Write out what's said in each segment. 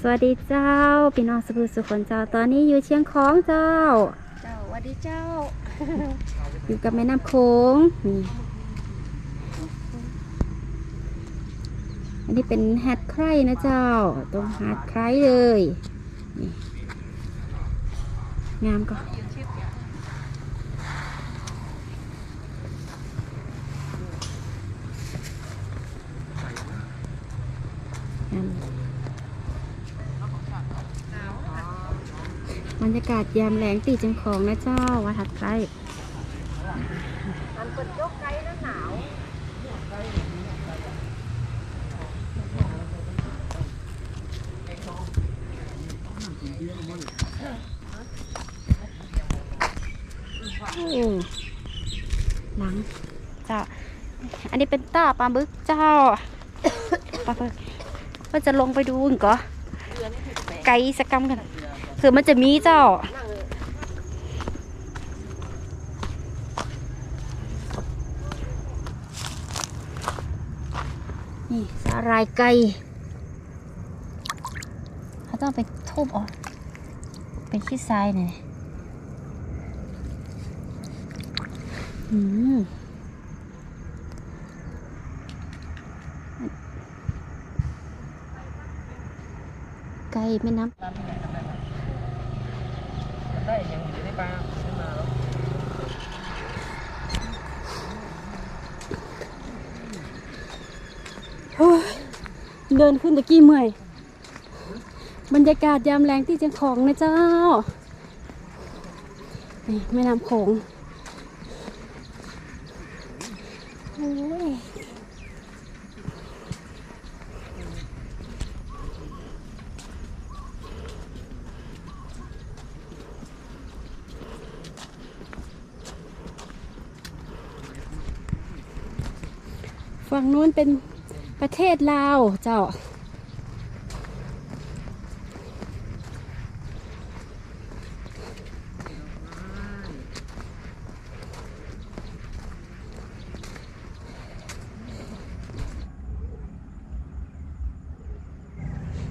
สวัสดีเจ้าพี่น้องสุภุสุคนเจ้าตอนนี้อยู่เชียงของเจ้า เจ้าวัสดีเจ้า อยู่กับแม่น้ำโขงนี่อันนี้เป็นแฮดไคร่นะเจ้า ตรงแฮดไคร่เลยนี่งามก็ บรรยากาศยามแรงตีจังของนะเจ้าวัดหัดไคร่มันเป็นยกไกลแล้วหนาวหลังเจ้า อันนี้เป็นต้าปลาบึกเจ้าปลาบึกก็จะลงไปดูอีกเหรอไกลสกกรรมกัน คือมันจะมีเจ้า นี่สาหรายไก่เขาต้องไปทุบออก เป็นขี้ทรายหน่อยอืมไก่แม่น้ำ ได้ยังอยู่ในปลาขึ้นมาแล้วเดินขึ้นตะกี้เมื่อย บรรยากาศยามแรงที่เจียงของนะเจ้า นี่แม่น้ำโขงโอ้ย ฝั่งนู้นเป็นประเทศลาวเจ้า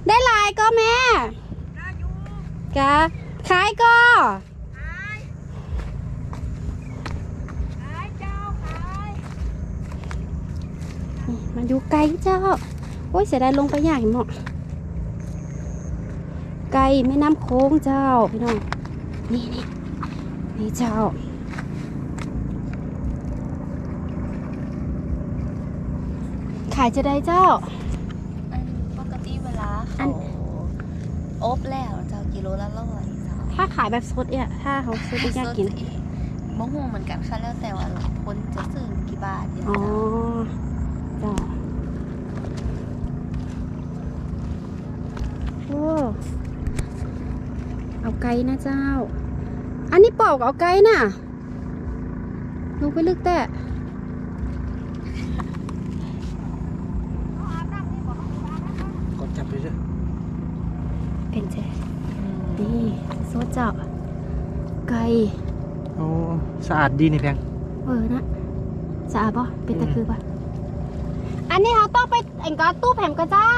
ได้หลายก็แม่กะขายก็ นี่ มันอยู่ไกลเจ้า โอ้ยเสียดายลงไปยากเห็นหมดไกลแม่น้ำโค้งเจ้าพี่น้อง นี่นี่นี่เจ้าขายจะได้เจ้า อันปกติเวลาอัเขาน อบแล้วเจ้ากิโลละร้อยเจ้าถ้าขายแบบสดเนี่ยถ้าเขาซื้อไปยากกิน มะฮูเหมือนกันค่ะแล้วแต่ว่าคนจะซื้อกี่บาทเนี่ยอ๋อ เจ้า จ้าโอ้เอาไก่นะเจ้า อันนี้ปอกเอาไก่น่ะลงไปลึกแต่กดจับไปด้วยเป็นเจนี่โซดเจ้าไก่โอ้สะอาดดีนี่แพงเออนะสะอาดปะเป็นตะคือปะ อันนี้เขาต้องไปเอ็งก็ตู้แผ่มกระเจ้า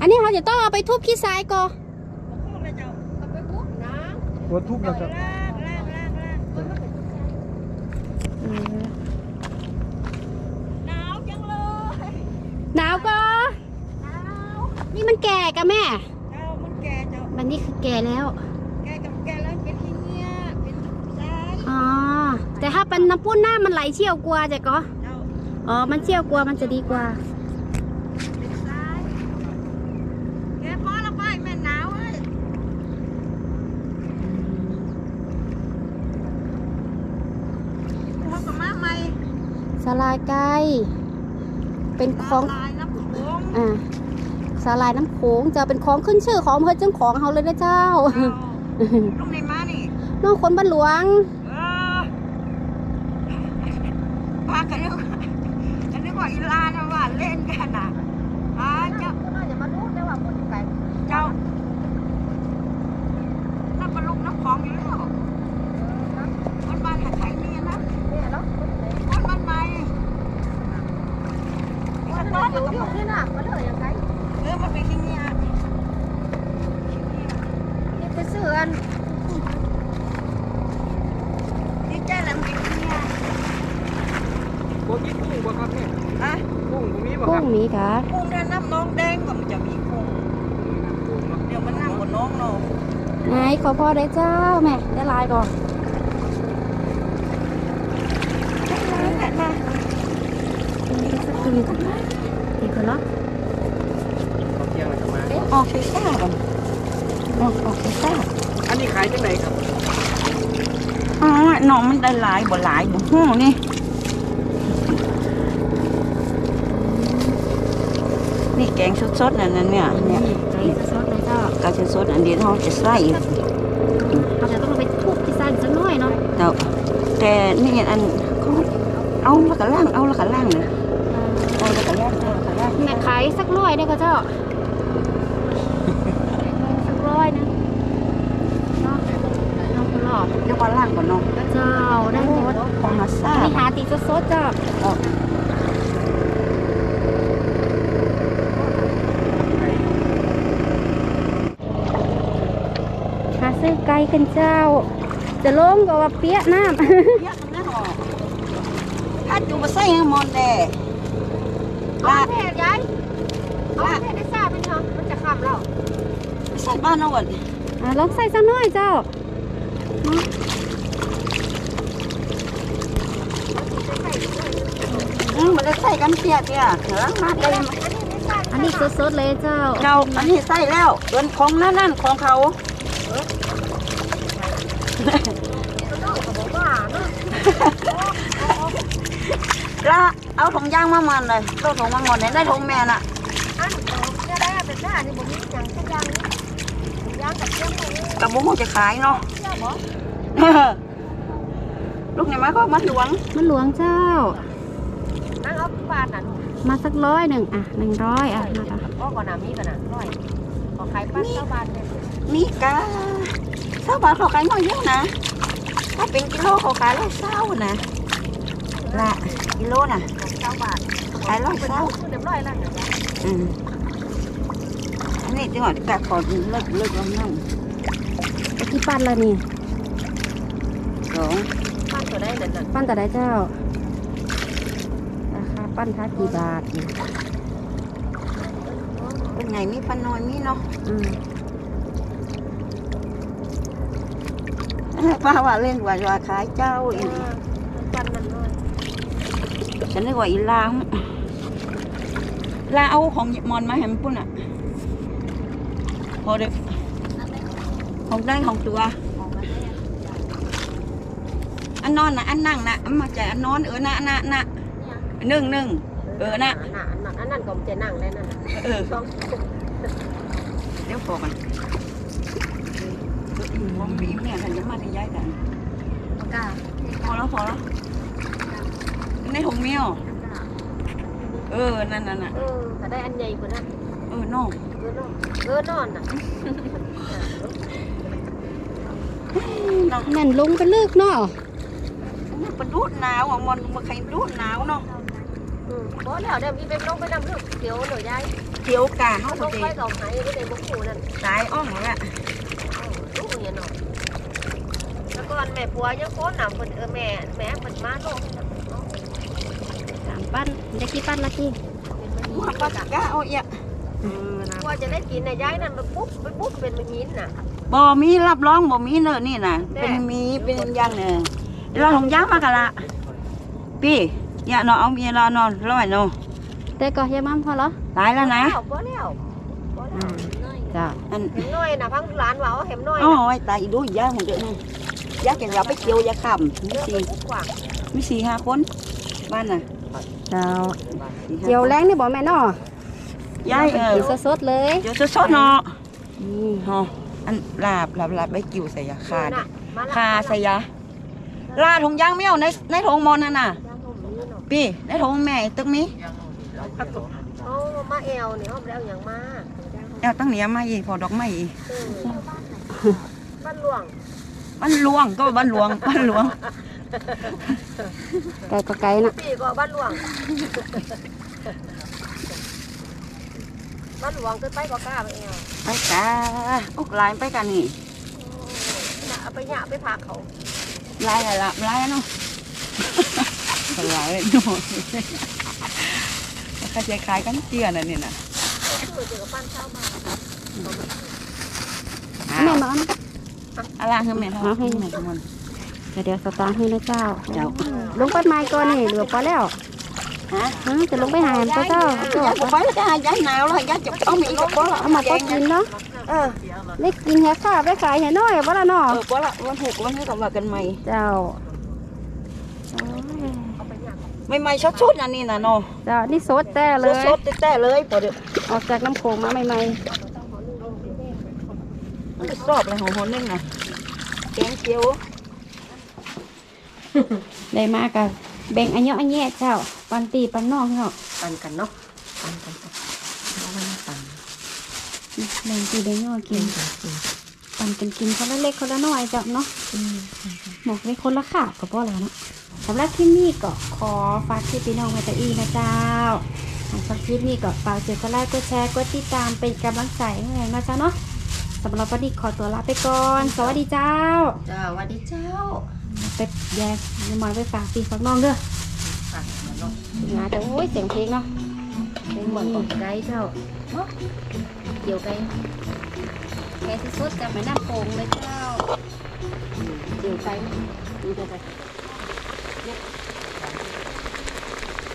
อันนี้เขาจะต้องเอาไปทุบขี้ทรายก่อนวัวทุบเราจะเออหนาวจังเลยหนาวก็หนาวนี่มันแก่กะแม่เจ้ามันแก่เจ้ามันนี่คือแก่แล้ว แก่กับแก่แล้วเป็นที่เนี้ยเป็นซ้าย อ๋อ แต่ถ้าเป็นน้ำปุ้นหน้ามันไหลเชี่ยวกว่าจะก็เจ้าอ๋อ มันเชี่ยวกว่ามันจะดีกว่าเป็นซ้ายแกพอละไปแม่หนาวเอ้ยเขาก็มาใหม่สลายไก่เป็นของลายน้ำโขงอ่าสลายน้ำโขงจะเป็นของขึ้นชื่อของอำเภอเจ้าของเขาเลยนะเจ้าลงในมานี่น้องคนบ้านหลวง เออปากันนึกกันนึกว่าอีลานะว่าเล่นกันน่ะอ่าเจ้าน่าจะมารู้ได้ว่าคนไก่เจ้าน้ำปลาลูกน้ำของอยู่แล้วมันบ้านหาไทยนี่นะเนี่ยแล้วคนมันใหม่คนต้น แล้วก็นี่น่ะมันเลยยังไงเออมันเป็นขี้เงี้ย นี่ไปซื้ออัน นี่ใจแล้วมันเป็นขี้เงี้ย บ่มีกุ้งบ่ครับเนี่ย อะกุ้งบ่มีบ่คกุ้รับงมีกะกุ้งเนี่ยน้ำน้องแดงก็มันจะมีกุ้งกุ้งเนาะเดี๋ยวมันน้ำกว่าน้องเนาะไหนขอพ่อได้เจ้าแม่ได้ลายก่อนนี่สักกินกันดีกว่าเนาะเขาเที่ยงแล้วก็มา เอ๊ะออกไปซ่าก่อนออกออกไปซ่าอันนี้ขายจังไดครับอ๋อน้องมันได้หลายบ่หลายบ่ฮู้นี่ แกงสดๆนั่นน่ะเนี่ยเนี่ยใจจะซดเลยเจ้ากาสดๆอันเดียวเราจะใส่เราจะต้องไปทุบที่ซ่าอีกสักหน่อยเนาะแต่แต่นี่อันเขาเอาแล้วก็ล่างเอาแล้วก็ล่างเลยเอาแล้วก็ล่างเอาแล้วก็ล่างแม่ขายสักร้อยได้ก็เจ้าสักร้อยนะเนาะน้องคนหล่อเดี๋ยวก็ล่างก่อนเนาะเจ้าได้หมดของมาซ่าอันนี้หาตีสดๆเจ้าหาซื้อ ไก่กันเจ้า จะลงก็ว่าเปียกน้ำเยอะนะหรอถ้าจูมาใส่ให้มอนแดเอาลาแม่ยายเอาแม่ได้ทราบไหมเนาะมันจะค่ำแล้วใส่บ้านเอาก่อนอะลองใส่สักหน่อยเจ้าอืมมันได้ใส่กันเปียกเนี่ยเหลืองมากเลยอันนี้สดๆเลยเจ้าเจ้าอันนี้ใส่แล้วเกินของนั่นนั่นของเขา ละเอาถุงยางมามันเลยเอาถุงมาหมดเลยได้ถุงแม่น่ะอันจะได้เป็นหน้านี่บ่มีอย่างสักอย่างย่างกับเทียมหมูกับบุ้งจะขายเนาะเจ้าบ่ลูกเนี่ยมาก็มันหลวง มันหลวงเจ้านั่งเอาบาทน่ะมาสักร้อยหนึ่งอะหนึ่งร้อยอะมาค่ะก็ก่อนน่ะมีก่อนน่ะร้อยขอขายปั้นเจ้าบาทเลยมีกาเศร้าบาทเขาขายน้อยเยอะนะถ้าเป็นกิโลเขาขายร้อยเศร้านะ ละกิโลน่ะเจ้าบาทขายร้อยเป็นเศร้าผู้เรียบร้อยแล้วเนี่ยอืมอันนี้จังหวัดกาขอเลิกเลิกลำนั่งไอ้ที่ปั้นละนี่สองปั้นตัวได้นั่นน่ะปั้นแต่ได้เจ้าราคาปั้นค่ากี่บาทนี่เป็นไงมีปันน้อยมีเนาะอืมป้าว่าเล่นว่าว่าขายเจ้าอีกปั้นมันน้อย ฉันนึกว่าอีลาลาเอาของมอนมาให้มันปุ่นอะ พอเด็กของได้ของตัว อันนอนนะอันนั่งนะอันมาใจอันนอนเออนะนะนะหนึ่งหนึ่งเออน่ะอันนั้นก็มันจะนั่งได้นั่นน่ะเออเดี๋ยวพอกันมองบีมเนี่ยฉันจะมาที่ย้ายกันพอแล้วพอแล้ว หงเมียวเออนั่นนั่นน่ะเออถ้าได้อันใหญ่กว่านั้นเออน้องเออนอนเออนอนน่ะน้องแม่นลงไปลึกเนาะมันดูดหนาวอะมันมันใครดูดหนาวเนาะอืมบ่แล้วเดี๋ยวพี่เป็นลงไปนำลูกเดี๋ยวหนูยายเขียวกาเขาลพองดีไปกับหายก็ได้บ่ฮู้นั่นสายอ้อมหมดละลูกเนี่ยเนาะแล้วก่อนแม่ปัวยังโคนนำเพิ่นเออแม่แม่เพิ่นมาโลก สามปั้นได้กี่ปั้นละกี่มาปัสกาเอาเอียเออนะว่าจะได้กินน่ะยายนั่นไปปุ๊บไปปุ๊บเป็นมะหินน่ะบ่มีรับรองบ่มีเนอะนี่น่ะ เป็นมีเป็นอย่างเนอะเราของยางมากะละพี่อย่าเนาะเอาเมียเราเนาะร้อยเนาะแต่ก็ยังมั่มพอเหรอตายแล้วนะบ่แล้วบ่แล้วจ้าอันเห็มน้อยน่ะพังหลานว่าเอาเห็มน้อยอ๋อตายอีดูยาของเด็กนี่ยาแกเราไปเกี่ยวยาค่ำมีเยอะสี่ไปกว่ามีสี่ห้าคนบ้านน่ะ เจ้าสี่ห้าเจียวแรงนี่บอกแม่เนาะยายเออกินสดๆเลยเดี๋ยวสดๆเนาะนี่ฮะอันลาบลาบลาบใบกิ่วใส่ยาคาดน่ะมาละคาใส่ยาลาถุงยางเมี่ยวในในถุงมอนนั่นน่ะย่างนมนี่เนาะพี่ในถุงแม่ตึกมีเอามาแอวนี่เฮาบ่ได้เอาหยังมาเอาตั้งเหนียมาอีกพอดอกไม้อีกเออบ้านหลวงบ้านหลวงก็บ้านหลวงบ้านหลวง ไก่ก็ไก่น่ะพี่ก็บ้านหลวง บ้านหลวงเกินไปก็กล้าไปเองไปกาโอ้ลายไปกันนี่น่ะเอาไปหยาไปพักเขาลายอะไรละลายอะเนาะลายเลยเนาะแล้วก็จะขายกันเตี้ยน่ะนี่น่ะคือเจอปั้นเช้ามาแม่มาเอานะอะไรคือแม่ทอดให้แม่ทุกคน เดี๋ยวเดี๋ยวสตาร์ทให้นะเจ้า เจ้าลงปัดไม้ก่อนนี่เหลือพอแล้วฮะฮะจะลงไปหาแอมเจ้าเจ้าย้ายไปแล้วจ้าย้ายหนาวแล้วย้ายจะเอามีก็พอละเอามาก็กินเนาะเออได้กินแค่ข้าวได้ขายแค่น้อยบ่ละเนาะเออพอละวันหกวันให้กลับมากันใหม่เจ้าเอาไปหยาไม่ใหม่ๆชุดๆอันนี้น่ะเนาะเจ้านี่สดแต่เลยสดๆแต่ๆเลยพอเดี๋ยวออกจากน้ำโขงมาใหม่มันก็สอบเลยของคนนึงน่ะแกงเจียวๆ ได้มากกับแบ่งอันเยอะอันแย่เจ้า ปันตีปันนอกเนาะปั่นกันเนาะปั่นกันเอาไว้มาปั่นแบ่งตีแบ่งย่อกินปันกันกินคนละเล็กคนละน้อยเจ้าเนาะหมกไว้คนละขาบกับพ่อแล้วเนาะสำหรับคลิปนี้ก็ขอฝากคลิปพี่น้องไว้แต่อีนะเจ้าสำหรับคลิปนี้ก็ฝากเสียกดไลค์กดแชร์กดติดตามเป็นกำลังใจให้นะเจ้าเนาะสำหรับวันนี้ขอตัวลาไปก่อน สวัสดีเจ้าจ้าสวัสดีเจ้า ไปแยกมาไปฝากปีฝากน้องเด้อปั่นกันเนาะงาแต่โอ้ยเสียงเพลงเนาะเป็นเหมือนตกไก่เจ้าเกี่ยวไก่ไก่ที่สุดจะไปน้ำโป่งเลยเจ้าเกี่ยวไก่ดูเดี๋ยวไป